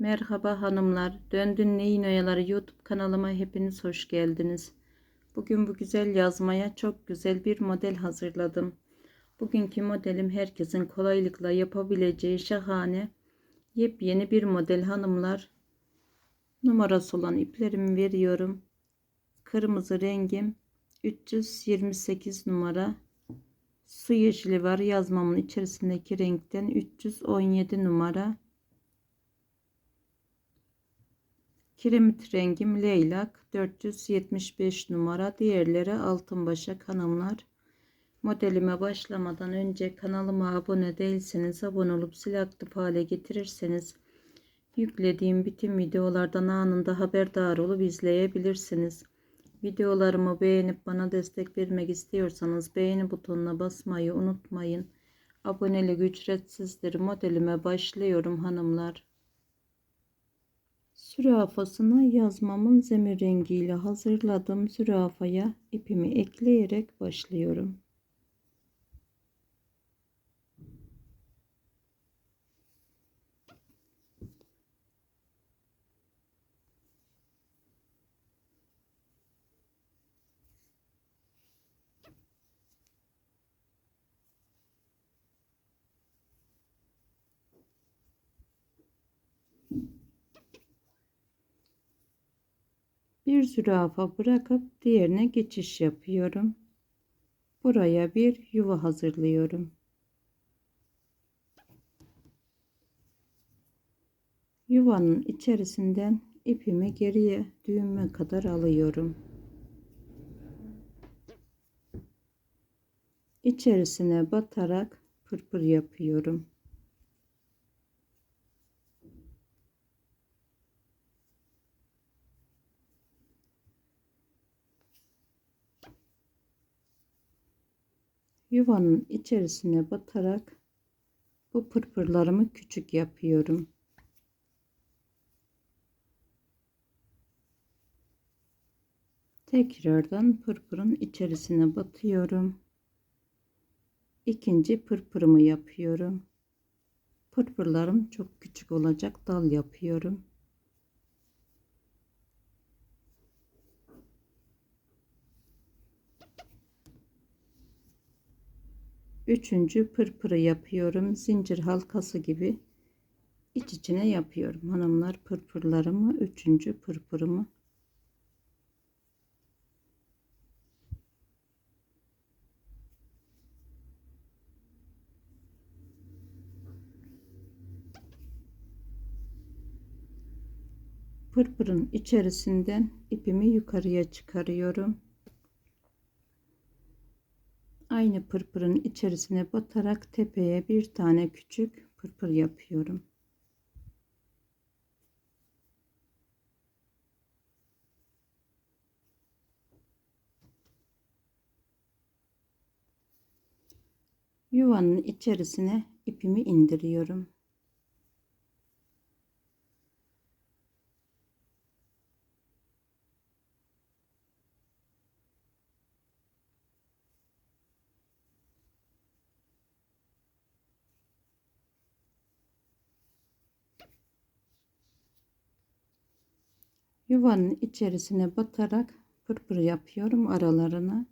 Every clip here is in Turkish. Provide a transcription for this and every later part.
Merhaba hanımlar. Döndün Neyin Oyaları YouTube kanalıma hepiniz hoş geldiniz. Bugün bu güzel yazmaya çok güzel bir model hazırladım. Bugünkü modelim herkesin kolaylıkla yapabileceği şahane yepyeni bir model hanımlar. Numarası olan iplerimi veriyorum. Kırmızı rengim 328 numara. Su yeşili var yazmamın içerisindeki renkten 317 numara. Kiremit rengim leylak 475 numara. Diğerleri altın başak hanımlar. Modelime başlamadan önce kanalıma abone değilseniz abone olup sil aktif hale getirirseniz yüklediğim bütün videolardan anında haberdar olup izleyebilirsiniz. Videolarımı beğenip bana destek vermek istiyorsanız beğeni butonuna basmayı unutmayın. Abonelik ücretsizdir. Modelime başlıyorum hanımlar. Zürafasını yazmamın zemin rengiyle hazırladım. Zürafaya ipimi ekleyerek başlıyorum. Bir zürafa bırakıp diğerine geçiş yapıyorum. Buraya bir yuva hazırlıyorum. Yuvanın içerisinden ipimi geriye düğüme kadar alıyorum. İçerisine batarak pırpır yapıyorum. Yuvanın içerisine batarak bu pırpırlarımı küçük yapıyorum. Tekrardan pırpırın içerisine batıyorum. İkinci pırpırımı yapıyorum. Pırpırlarım çok küçük olacak dal yapıyorum. Üçüncü pırpırı yapıyorum. Zincir halkası gibi iç içine yapıyorum. Hanımlar pırpırlarımı üçüncü pırpırımı pırpırın içerisinden ipimi yukarıya çıkarıyorum aynı pırpırın içerisine batarak tepeye bir tane küçük pırpır yapıyorum. Yuvanın içerisine ipimi indiriyorum. Yuvanın içerisine batarak pırpır yapıyorum aralarına.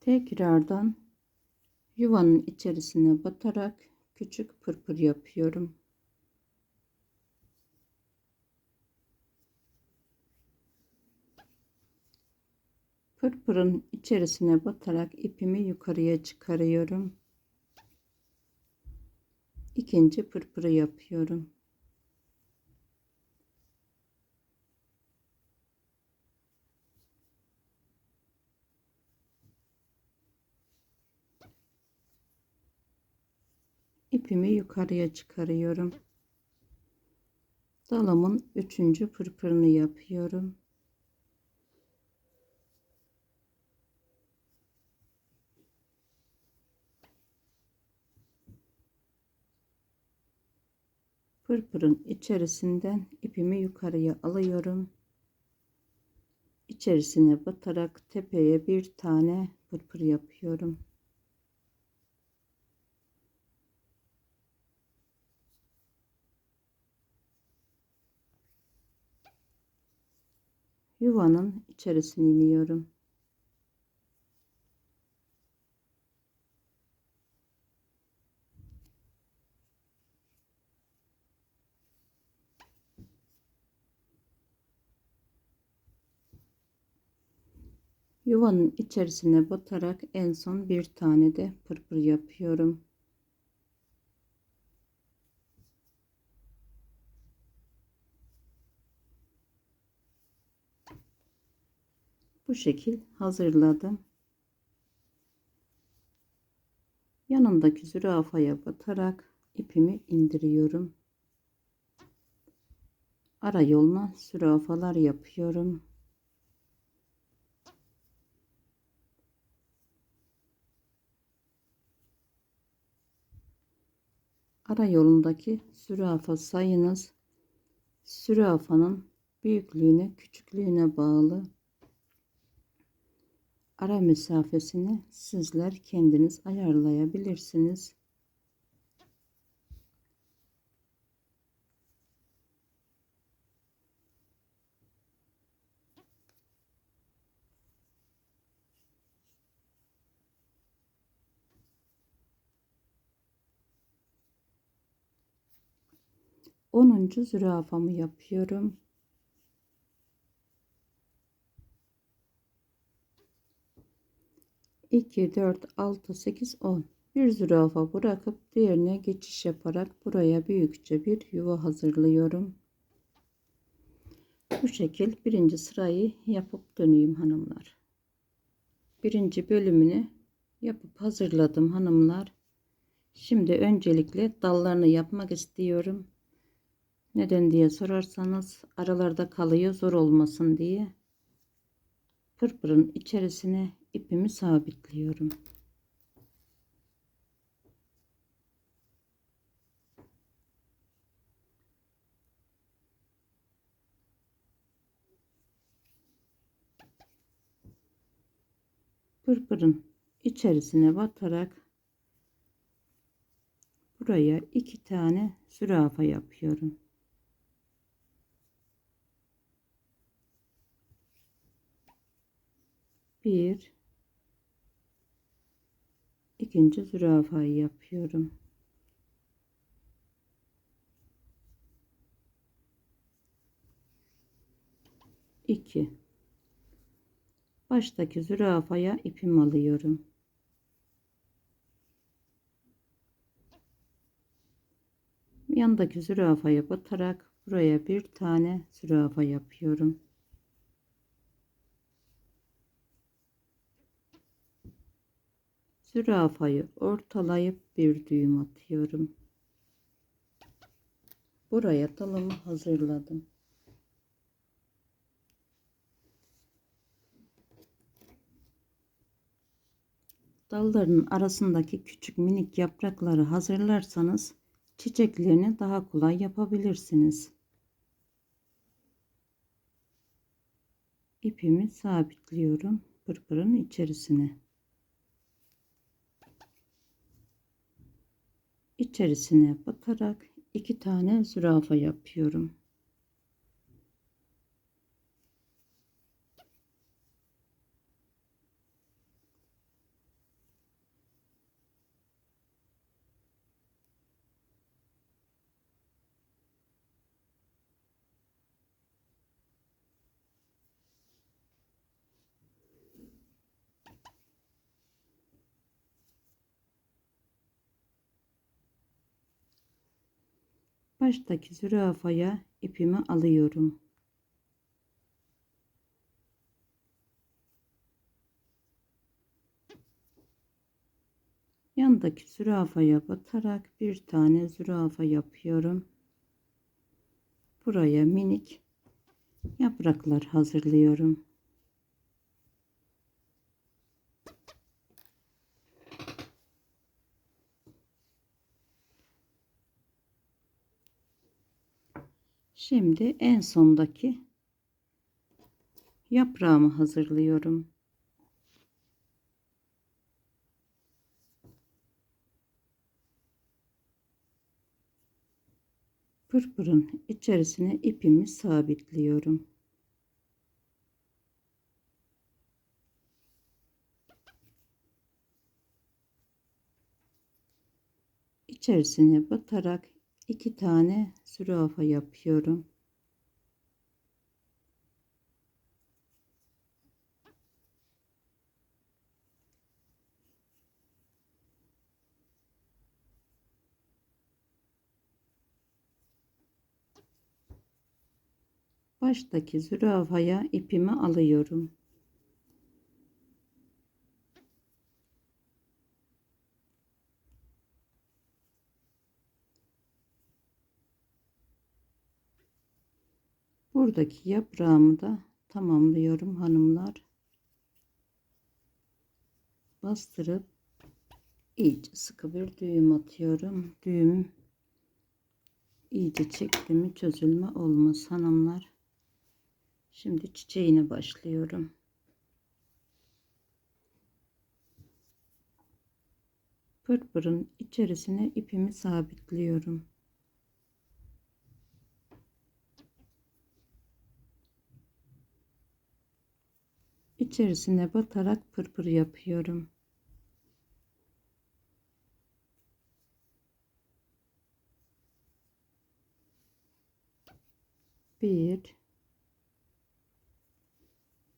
Tekrardan yuvanın içerisine batarak küçük pırpır yapıyorum. Pırpırın içerisine batarak ipimi yukarıya çıkarıyorum. İkinci pırpırı yapıyorum. ipimi yukarıya çıkarıyorum. Dalımın üçüncü pırpırını yapıyorum. Pırpırın içerisinden ipimi yukarıya alıyorum. içerisine batarak tepeye bir tane pırpır yapıyorum. Yuvanın içerisine iniyorum. Yuvanın içerisine batarak en son bir tane de pırpır yapıyorum. Bu şekil hazırladım. Yanındaki zürafaya batarak ipimi indiriyorum. Ara yoluna zürafalar yapıyorum. Ara yolundaki zürafa sayınız zürafanın büyüklüğüne küçüklüğüne bağlı. Ara mesafesini sizler kendiniz ayarlayabilirsiniz. Onuncu zürafamı yapıyorum. İki, dört, altı, sekiz, on. Bir zürafa bırakıp diğerine geçiş yaparak buraya büyükçe bir yuva hazırlıyorum. Bu şekil birinci sırayı yapıp döneyim hanımlar. Birinci bölümünü yapıp hazırladım hanımlar. Şimdi öncelikle dallarını yapmak istiyorum. Neden diye sorarsanız aralarda kalıyor zor olmasın diye pırpırın içerisine ipimi sabitliyorum. Pırpırın içerisine batarak buraya iki tane zürafa yapıyorum. Bir ikinci zürafayı yapıyorum. iki baştaki zürafaya ipim alıyorum. Yandaki zürafaya batarak buraya bir tane zürafa yapıyorum. Zürafayı ortalayıp bir düğüm atıyorum. Buraya dalımı hazırladım. Dalların arasındaki küçük minik yaprakları hazırlarsanız çiçeklerini daha kolay yapabilirsiniz. İpimi sabitliyorum pırpırın içerisine. İçerisine batarak iki tane zürafa yapıyorum. Baştaki zürafaya ipimi alıyorum. Yandaki zürafaya batarak bir tane zürafa yapıyorum. Buraya minik yapraklar hazırlıyorum. Şimdi en sondaki yaprağımı hazırlıyorum. Pırpırın içerisine ipimi sabitliyorum. İçerisine batarak iki tane zürafa yapıyorum. Baştaki zürafaya ipimi alıyorum. Buradaki yaprağımı da tamamlıyorum hanımlar. Bastırıp iyice sıkı bir düğüm atıyorum. Düğüm iyice çekti mi çözülme olmaz hanımlar. Şimdi çiçeğine başlıyorum. Pırpırın içerisine ipimi sabitliyorum. İçerisine batarak pırpır yapıyorum. Bir,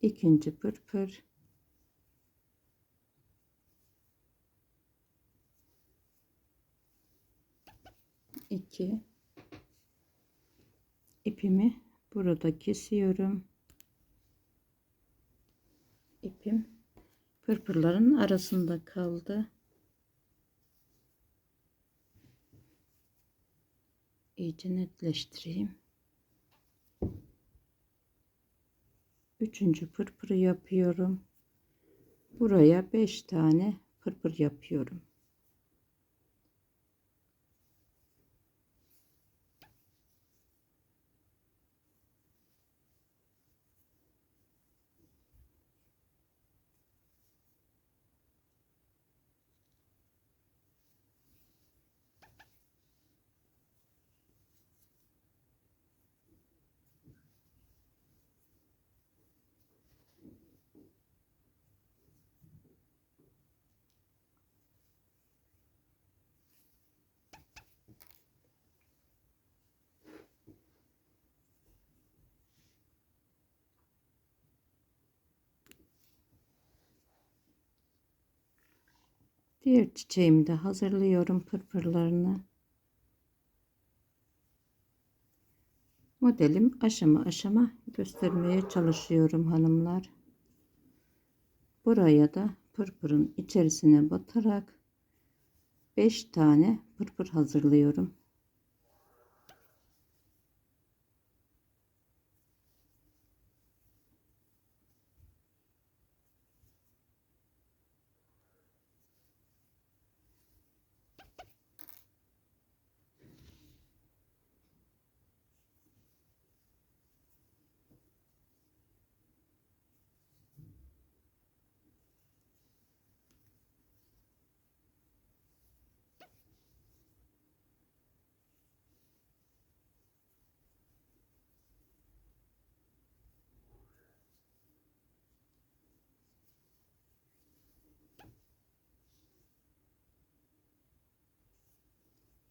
ikinci pırpır, iki, ipimi burada kesiyorum. İpim pırpırların arasında kaldı. İyice netleştireyim. Üçüncü pırpırı yapıyorum. Buraya beş tane pırpır yapıyorum. Diğer çiçeğimi de hazırlıyorum pırpırlarını. Modelim aşama aşama göstermeye çalışıyorum hanımlar. Buraya da pırpırın içerisine batarak 5 tane pırpır hazırlıyorum.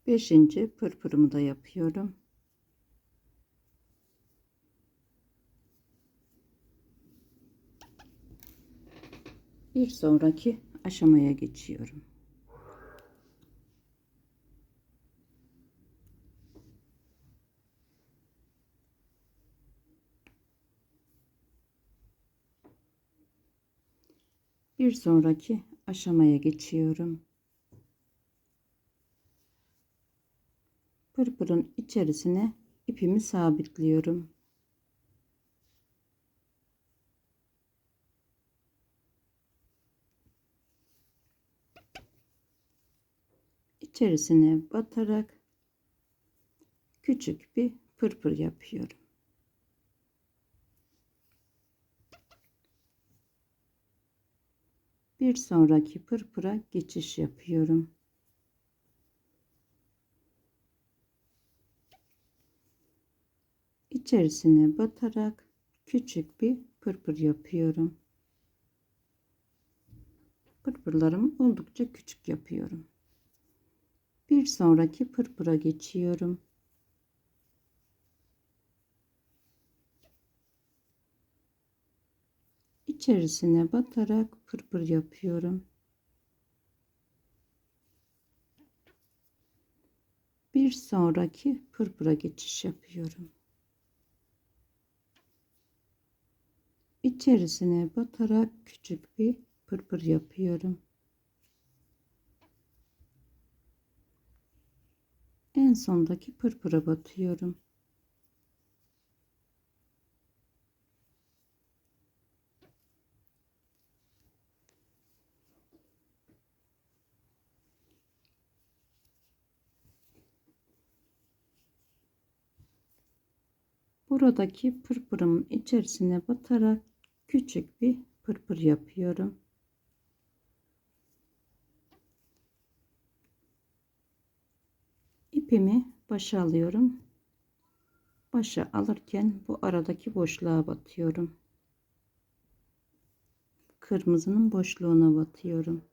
Beşinci pırpırımı da yapıyorum. Bir sonraki aşamaya geçiyorum. Bir sonraki aşamaya geçiyorum. pırpırın içerisine ipimi sabitliyorum. içerisine batarak küçük bir pırpır yapıyorum. Bir sonraki pırpıra geçiş yapıyorum. İçerisine batarak küçük bir pırpır yapıyorum. Pırpırlarım oldukça küçük yapıyorum. Bir sonraki pırpıra geçiyorum. İçerisine batarak pırpır yapıyorum. Bir sonraki pırpıra geçiş yapıyorum. İçerisine batarak küçük bir pırpır yapıyorum. En sondaki pırpıra batıyorum. Buradaki pırpırımın içerisine batarak küçük bir pırpır yapıyorum. İpimi başa alıyorum. Başa alırken bu aradaki boşluğa batıyorum. Kırmızının boşluğuna batıyorum.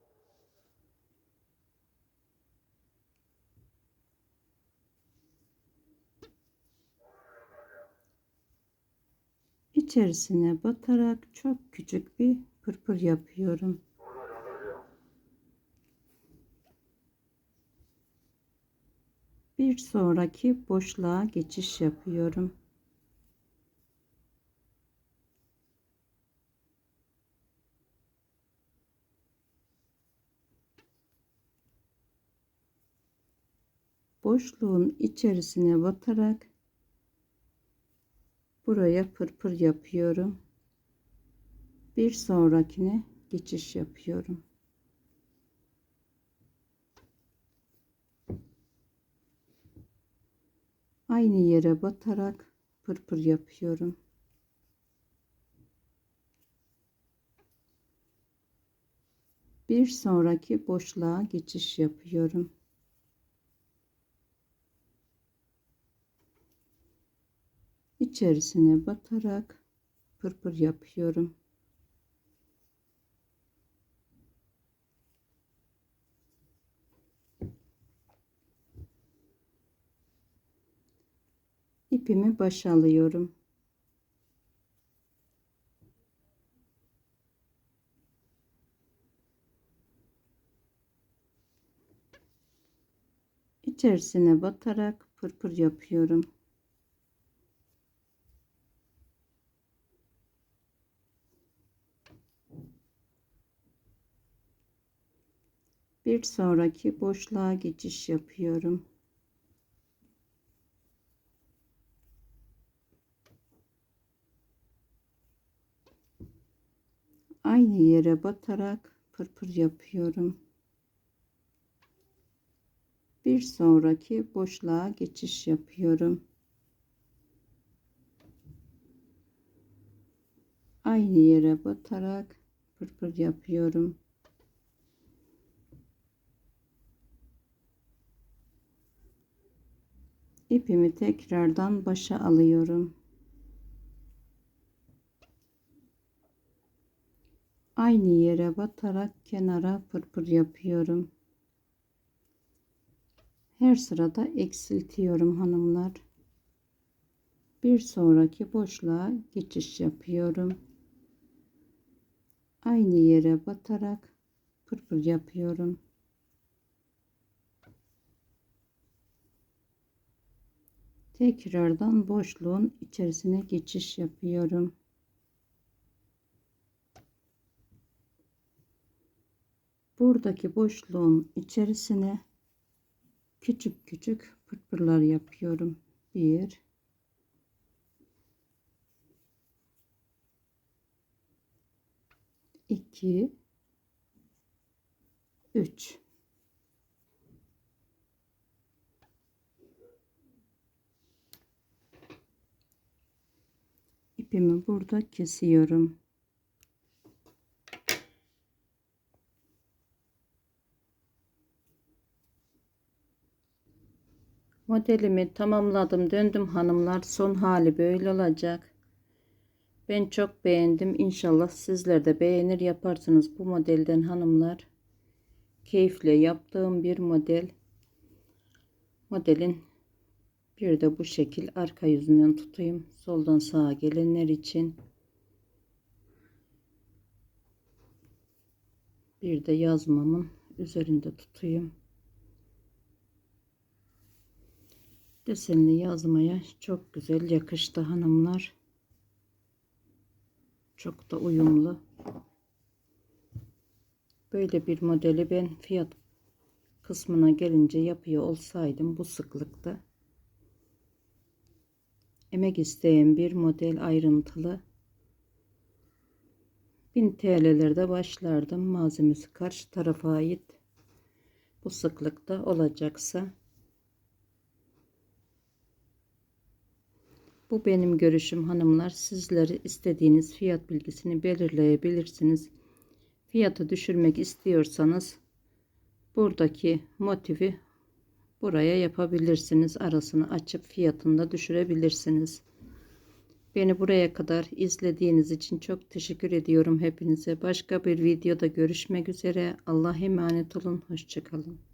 İçerisine batarak çok küçük bir pırpır yapıyorum. Bir sonraki boşluğa geçiş yapıyorum. Boşluğun içerisine batarak buraya pırpır yapıyorum. Bir sonrakine geçiş yapıyorum. Aynı yere batarak pırpır yapıyorum. Bir sonraki boşluğa geçiş yapıyorum. İçerisine batarak pırpır yapıyorum. ipimi başa alıyorum. içerisine batarak pırpır yapıyorum. Bir sonraki boşluğa geçiş yapıyorum. Aynı yere batarak pırpır yapıyorum. Bir sonraki boşluğa geçiş yapıyorum. Aynı yere batarak pırpır yapıyorum. İpimi tekrardan başa alıyorum. Aynı yere batarak kenara pırpır yapıyorum. Her sırada eksiltiyorum hanımlar. Bir sonraki boşluğa geçiş yapıyorum. Aynı yere batarak pırpır yapıyorum. Tekrardan boşluğun içerisine geçiş yapıyorum. Buradaki boşluğun içerisine küçük küçük pırpırlar yapıyorum. Bir, iki, üç. ipimi burada kesiyorum. Modelimi tamamladım. Döndüm hanımlar. Son hali böyle olacak. Ben çok beğendim. İnşallah sizler de beğenir yaparsınız bu modelden hanımlar. Keyifle yaptığım bir model. Modelin bir de bu şekil arka yüzünden tutayım. Soldan sağa gelenler için. Bir de yazmamın üzerinde tutayım. Desenli yazmaya çok güzel yakıştı hanımlar. Çok da uyumlu. Böyle bir modeli ben fiyat kısmına gelince yapıyor olsaydım bu sıklıkta emek isteyen bir model ayrıntılı 1000 TL'lerde başlardım. Malzemesi karşı tarafa ait. Bu sıklıkta olacaksa Bu benim görüşüm hanımlar. Sizleri istediğiniz fiyat bilgisini belirleyebilirsiniz. Fiyatı düşürmek istiyorsanız buradaki motifi buraya yapabilirsiniz. Arasını açıp fiyatını da düşürebilirsiniz. Beni buraya kadar izlediğiniz için çok teşekkür ediyorum hepinize. Başka bir videoda görüşmek üzere. Allah'a emanet olun. Hoşçakalın.